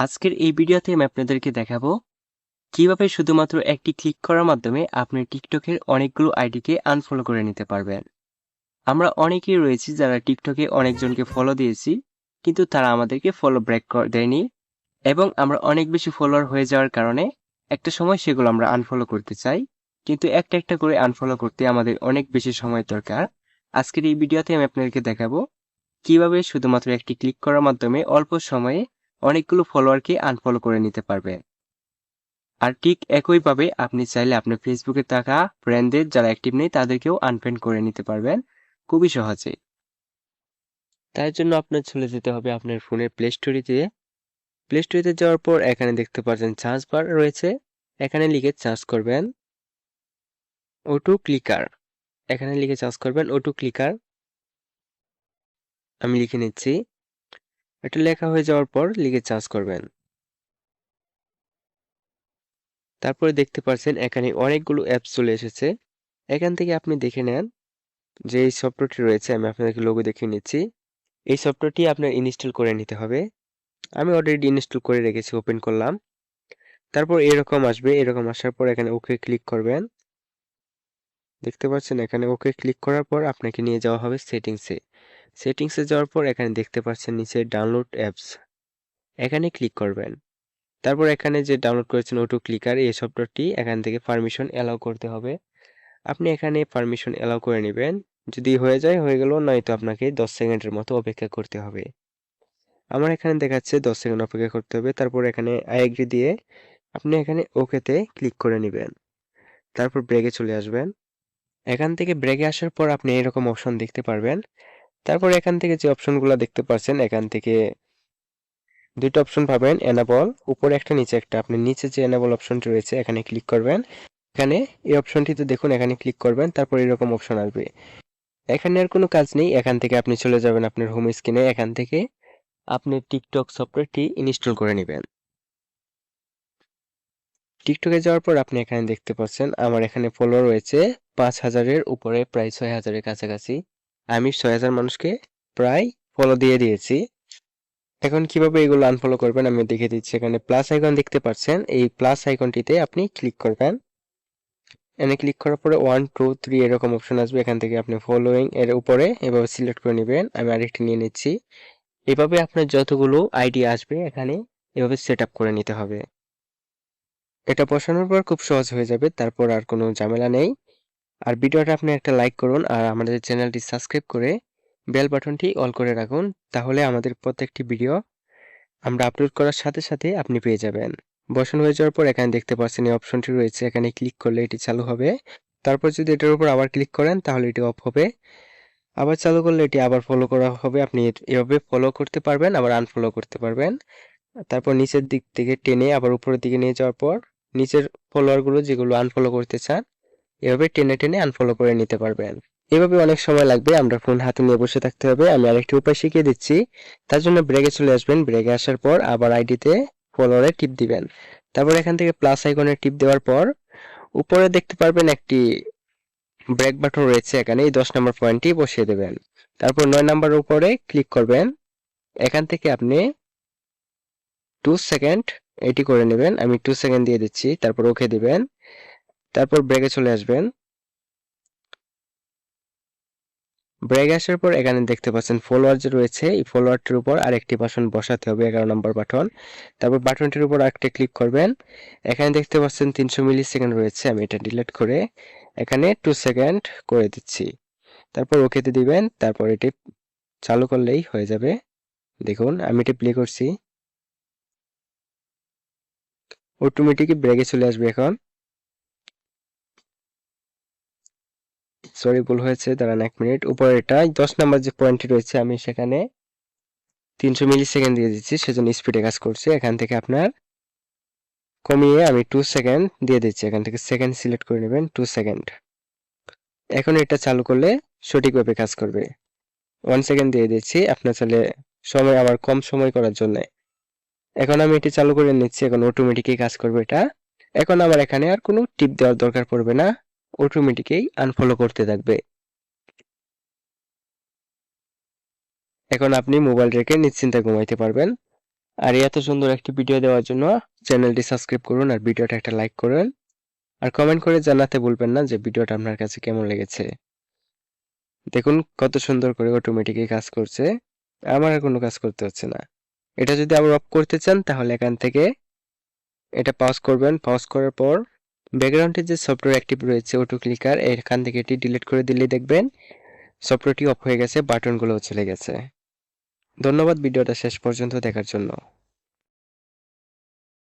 আজকের এই ভিডিওতে আমি আপনাদেরকে দেখাবো কীভাবে শুধুমাত্র একটি ক্লিক করার মাধ্যমে আপনি টিকটকের অনেকগুলো আইডিকে আনফলো করে নিতে পারবেন। আমরা অনেকেই রয়েছি যারা টিকটকে অনেকজনকে ফলো দিয়েছি, কিন্তু তারা আমাদেরকে ফলো ব্রেক দেয়নি এবং আমরা অনেক বেশি ফলোয়ার হয়ে যাওয়ার কারণে একটা সময় সেগুলো আমরা আনফলো করতে চাই, কিন্তু একটা একটা করে আনফলো করতে আমাদের অনেক বেশি সময় দরকার। আজকের এই ভিডিওতে আমি আপনাদেরকে দেখাবো কীভাবে শুধুমাত্র একটি ক্লিক করার মাধ্যমে অল্প সময়ে অনেকগুলো ফলোয়ারকে আনফলো করে নিতে পারবেন আর ঠিক একইভাবে আপনি চাইলে আপনার ফেসবুকে থাকা ফ্রেন্ডদের যারা অ্যাক্টিভ নেই, তাদেরকেও আনফ্রেন্ড করে নিতে পারবেন। খুবই সহজে তার জন্য আপনার চলে যেতে হবে আপনার ফোনের প্লে স্টোরিতে প্লে স্টোরিতে যাওয়ার পর এখানে দেখতে পাচ্ছেন চার্জ বার রয়েছে। এখানে লিখে চার্জ করবেন ওটু ক্লিকার এখানে লিখে চার্জ করবেন ওটু ক্লিকার আমি লিখে নিচ্ছি। এটা লেখা হয়ে যাওয়ার পর লিখে চার্জ করবেন। তারপরে দেখতে পাচ্ছেন এখানে অনেকগুলো অ্যাপস চলে এসেছে। এখান থেকে আপনি দেখে নেন যে এই সফটওয়্যারটি রয়েছে, আমি আপনাদেরকে লোগো দেখিয়ে নিচ্ছি। এই সফটওয়্যারটি আপনার ইনস্টল করে নিতে হবে। আমি অলরেডি ইনস্টল করে রেখেছি ওপেন করলাম। তারপর এরকম আসবে, এরকম আসার পর এখানে ওকে ক্লিক করবেন। দেখতে পাচ্ছেন এখানে ওকে ক্লিক করার পর আপনাকে নিয়ে যাওয়া হবে সেটিংসে সেটিংসে যাওয়ার পর এখানে দেখতে পাচ্ছেন নিচে ডাউনলোড অ্যাপস এখানে ক্লিক করবেন। তারপর এখানে যে ডাউনলোড করেছেন অটো ক্লিকার এই সফটওয়্যারটি এখান থেকে পারমিশন অ্যালাউ করতে হবে। আপনি এখানে পারমিশন অ্যালাউ করে নেবেন। যদি হয়ে যায়, হয়ে গেল, নয়তো আপনাকে দশ সেকেন্ডের মতো অপেক্ষা করতে হবে। আমার এখানে দেখাচ্ছে দশ সেকেন্ড অপেক্ষা করতে হবে। তারপর এখানে আই এগ্রি দিয়ে আপনি এখানে ওকেতে ক্লিক করে নেবেন। তারপর ব্রেকে চলে আসবেন। এখান থেকে ব্রেকে আসার পর আপনি এরকম অপশন দেখতে পারবেন। তারপর এখান থেকে যে অপশনগুলো দেখতে পাচ্ছেন এখান থেকে দুইটা অপশন পাবেন এনাবল উপরে একটা, নিচে একটা। আপনি নিচে যে এনাবল অপশনটি রয়েছে, এখানে ক্লিক করবেন। এখানে এই অপশনটিতে দেখুন, এখানে ক্লিক করবেন, তারপর এরকম অপশন আসবে। এখানে আর কোনো কাজ নেই, এখান থেকে আপনি চলে যাবেন আপনার হোম স্ক্রিনে এখান থেকে আপনি টিকটক সফটওয়্যারটি ইনস্টল করে নেবেন। টিকটকে যাওয়ার পর আপনি এখানে দেখতে পাচ্ছেন, আমার এখানে ফলো রয়েছে পাঁচ হাজারের উপরে, প্রায় ছয় হাজারের কাছাকাছি। আমি ছয় হাজার মানুষকে প্রায় ফলো দিয়ে দিয়েছি। এখন কীভাবে এগুলো আনফলো করবেন আমি দেখে দিচ্ছি। এখানে প্লাস আইকন দেখতে পাচ্ছেন। এই প্লাস আইকনটিতে আপনি ক্লিক করবেন। এনে ক্লিক করার পরে ওয়ান টু থ্রি এরকম অপশন আসবে এখান থেকে আপনি ফলোয়িং এর উপরে এভাবে সিলেক্ট করে নেবেন। আমি আরেকটি নিয়ে নিচ্ছি। এভাবে আপনার যতগুলো আইডি আসবে এখানে এভাবে সেট করে নিতে হবে। এটা বসানোর পর খুব সহজ হয়ে যাবে। তারপর আর কোনো ঝামেলা নেই। আর ভিডিওটা আপনি একটা লাইক করুন আর আমাদের চ্যানেলটি সাবস্ক্রাইব করে বেল বাটনটি অল করে রাখুন, তাহলে আমাদের প্রত্যেকটি ভিডিও আমরা আপলোড করার সাথে সাথে আপনি পেয়ে যাবেন। বসানো হয়ে যাওয়ার পর এখানে দেখতে পাচ্ছেন এই অপশনটি রয়েছে, এখানে ক্লিক করলে এটি চালু হবে। তারপর যদি এটার উপর আবার ক্লিক করেন, তাহলে এটি অফ হবে। আবার চালু করলে এটি আবার ফলো করা হবে, আপনি এভাবে ফলো করতে পারবেন, আবার আনফলো করতে পারবেন। তারপর নিচের দিক থেকে টেনে আবার উপরের দিকে নিয়ে যাওয়ার পর, নিচের ফলোয়ারগুলো যেগুলো আনফলো করতে চান এভাবে টেনে টেনে আনফলো করে নিতে পারবেন। এভাবে অনেক সময় লাগবে আমরা ফোন হাতে নিয়ে বসে থাকতে হবে। আমি আরেকটি উপায় শিখিয়ে দিচ্ছি। তার জন্য ব্রেকে চলে আসবেন। ব্রেকে আসার পর আবার আইডিতে ফলোয়ারে টিপ দিবেন। তারপর এখান থেকে প্লাস আইকনে টিপ দেওয়ার পর উপরে দেখতে পারবেন একটি ব্রেক বাটন রয়েছে এখানে। এই দশ নম্বর পয়েন্টটি বসিয়ে দেবেন। তারপর নয় নম্বর উপরে ক্লিক করবেন। এখান থেকে আপনি টু সেকেন্ড এটি করে নেবেন। আমি টু সেকেন্ড দিয়ে দিচ্ছি। তারপর ওকে দিবেন। তারপর ব্রেকে চলে আসবেন। ব্রেক আসার পর এখানে দেখতে পাচ্ছেন ফলোয়ার যে রয়েছে, এই ফলোয়ারটির উপর আরেকটি বাটন বসাতে হবে, এগারো নম্বর বাটন তারপর বাটনটির উপর আরেকটা ক্লিক করবেন। এখানে দেখতে পাচ্ছেন তিনশো মিলি সেকেন্ড রয়েছে, আমি এটা ডিলিট করে এখানে টু সেকেন্ড করে দিচ্ছি। তারপর ওকেতে দিবেন, তারপর এটি চালু করলেই হয়ে যাবে। দেখুন, আমি এটি প্লে করছি। অটোমেটিক ব্রেকে চলে আসবে এখন। সরি, ভুল হয়েছে, দাঁড়ান এক মিনিট। উপরে এটা দশ নাম্বার যে পয়েন্টটি রয়েছে, আমি সেখানে তিনশো মিলি সেকেন্ড দিয়ে দিচ্ছি, সেজন্য স্পিডে কাজ করছে। এখান থেকে আপনার কমিয়ে আমি টু সেকেন্ড দিয়ে দিচ্ছি। এখান থেকে সেকেন্ড সিলেক্ট করে নেবেন টু সেকেন্ড এখন এটা চালু করলে সঠিকভাবে কাজ করবে। ওয়ান সেকেন্ড দিয়ে দিচ্ছি, আপনার চাইলে সময় আবার কম সময় করার জন্য। এখন আমি এটি চালু করে নিচ্ছি, এখন অটোমেটিকই কাজ করবে এটা। এখন আমার এখানে আর কোনো টিপ দেওয়ার দরকার পড়বে না। অটোমেটিকই আনফলো করতে থাকবে। এখন আপনি মোবাইল রেখে নিশ্চিন্তে ঘুমাইতে পারবেন। আর এত সুন্দর একটি ভিডিও দেওয়ার জন্য চ্যানেলটি সাবস্ক্রাইব করুন আর ভিডিওটা একটা লাইক করুন। আর কমেন্ট করে জানাতে ভুলবেন না যে ভিডিওটা আপনার কাছে কেমন লেগেছে। দেখুন কত সুন্দর করে অটোমেটিকই কাজ করছে। আমার আর কোনো কাজ করতে হচ্ছে না। এটা যদি আবার অফ করতে চান তাহলে এখান থেকে এটা পজ করবেন। পজ করার পর ব্যাকগ্রাউন্ডে যে সফটওয়্যার অ্যাক্টিভ রয়েছে অটো ক্লিকার এখান থেকে এটি ডিলিট করে দিলে দেখবেন সফটওয়্যারটি অফ হয়ে গেছে, বাটনগুলোও চলে গেছে। ধন্যবাদ ভিডিওটা শেষ পর্যন্ত দেখার জন্য।